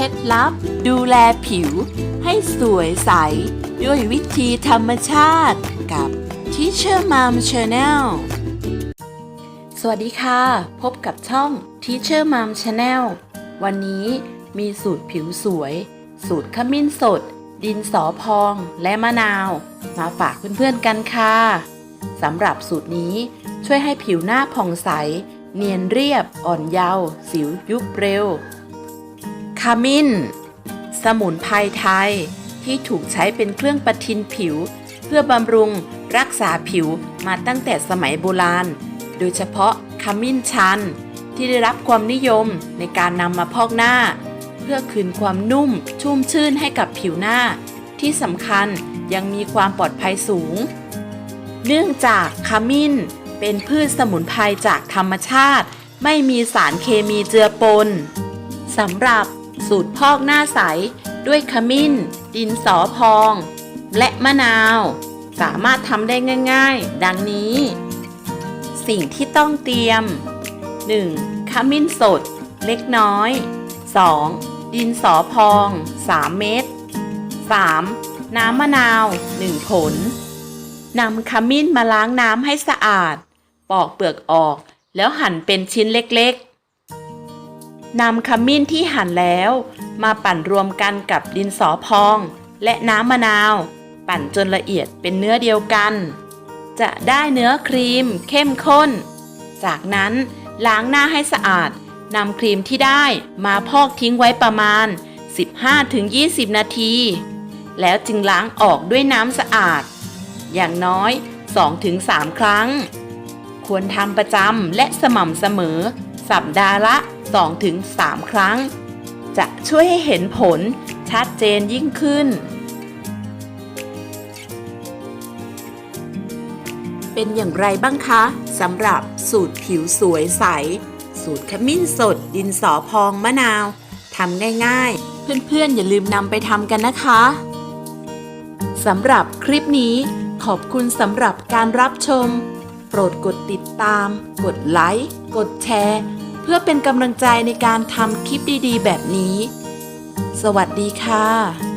คล็ดลับ ดูแลผิว ให้สวยใส ด้วยวิธีธรรมชาติกับ Teacher Mom Channel สวัสดีค่ะ พบกับช่อง Teacher Mom Channel วันนี้มีสูตรผิวสวย สูตรขมิ้นสด ดินสอพองและมะนาว มาฝากเพื่อนๆกันค่ะสำหรับสูตรนี้ช่วยให้ผิวหน้าผ่องใส เนียนเรียบอ่อนเยาว์สิวยุบเร็ว มิ้น สมุนไพรไทยที่ถูกใช้เป็นเครื่องประทินผิว เพื่อบำรุงรักษาผิวมาตั้งแต่สมัยโบราณ โดยเฉพาะขมิ้นชัน ที่ได้รับความนิยมในการนำมาพอกหน้า เพื่อคืนความนุ่มชุ่มชื่นให้กับผิวหน้า ที่สำคัญยังมีความปลอดภัยสูง เนื่องจากขมิ้นเป็นพืชสมุนไพรจากธรรมชาติ ไม่มีสารเคมีเจือปนสำหรับ สูตรพอกหน้าใส ด้วยขมิ้น ดินสอพอง และมะนาว สามารถทำได้ง่าย ๆ ดังนี้ สิ่งที่ต้องเตรียม 1. ขมิ้นสด เล็กน้อย 2. ดินสอพอง 3 เม็ด 3. น้ำมะนาว 1 ผลนำขมิ้นมาล้างน้ำให้สะอาด ปอกเปลือกออก แล้วหั่นเป็นชิ้นเล็กๆ นำขมิ้นที่หั่นแล้ว มาปั่นรวมกันกับดินสอพอง และน้ำมะนาว ปั่นจนละเอียดเป็นเนื้อเดียวกัน จะได้เนื้อครีมเข้มข้น จากนั้นล้างหน้าให้สะอาดนำครีมที่ได้มาพอกทิ้งไว้ประมาณ 15-20 นาที แล้วจึงล้างออกด้วยน้ำสะอาด อย่างน้อย 2-3 ครั้ง ควรทำประจำและสม่ำเสมอ สัปดาห์ละ 2-3 ครั้ง จะช่วยให้เห็นผลชัดเจนยิ่งขึ้น เป็นอย่างไรบ้างคะสำหรับสูตรผิวสวยใส สูตรขมิ้นสด ดินสอพองมะนาวทำง่ายๆ เพื่อนๆ อย่าลืมนำไปทำกันนะคะสำหรับคลิปนี้ขอบคุณสำหรับการรับชม โปรดกดติดตาม กดไลค์ กดแชร์ พื่อเป็นกำลังใจในการทำคลิปดีๆ แบบนี้ สวัสดีค่ะ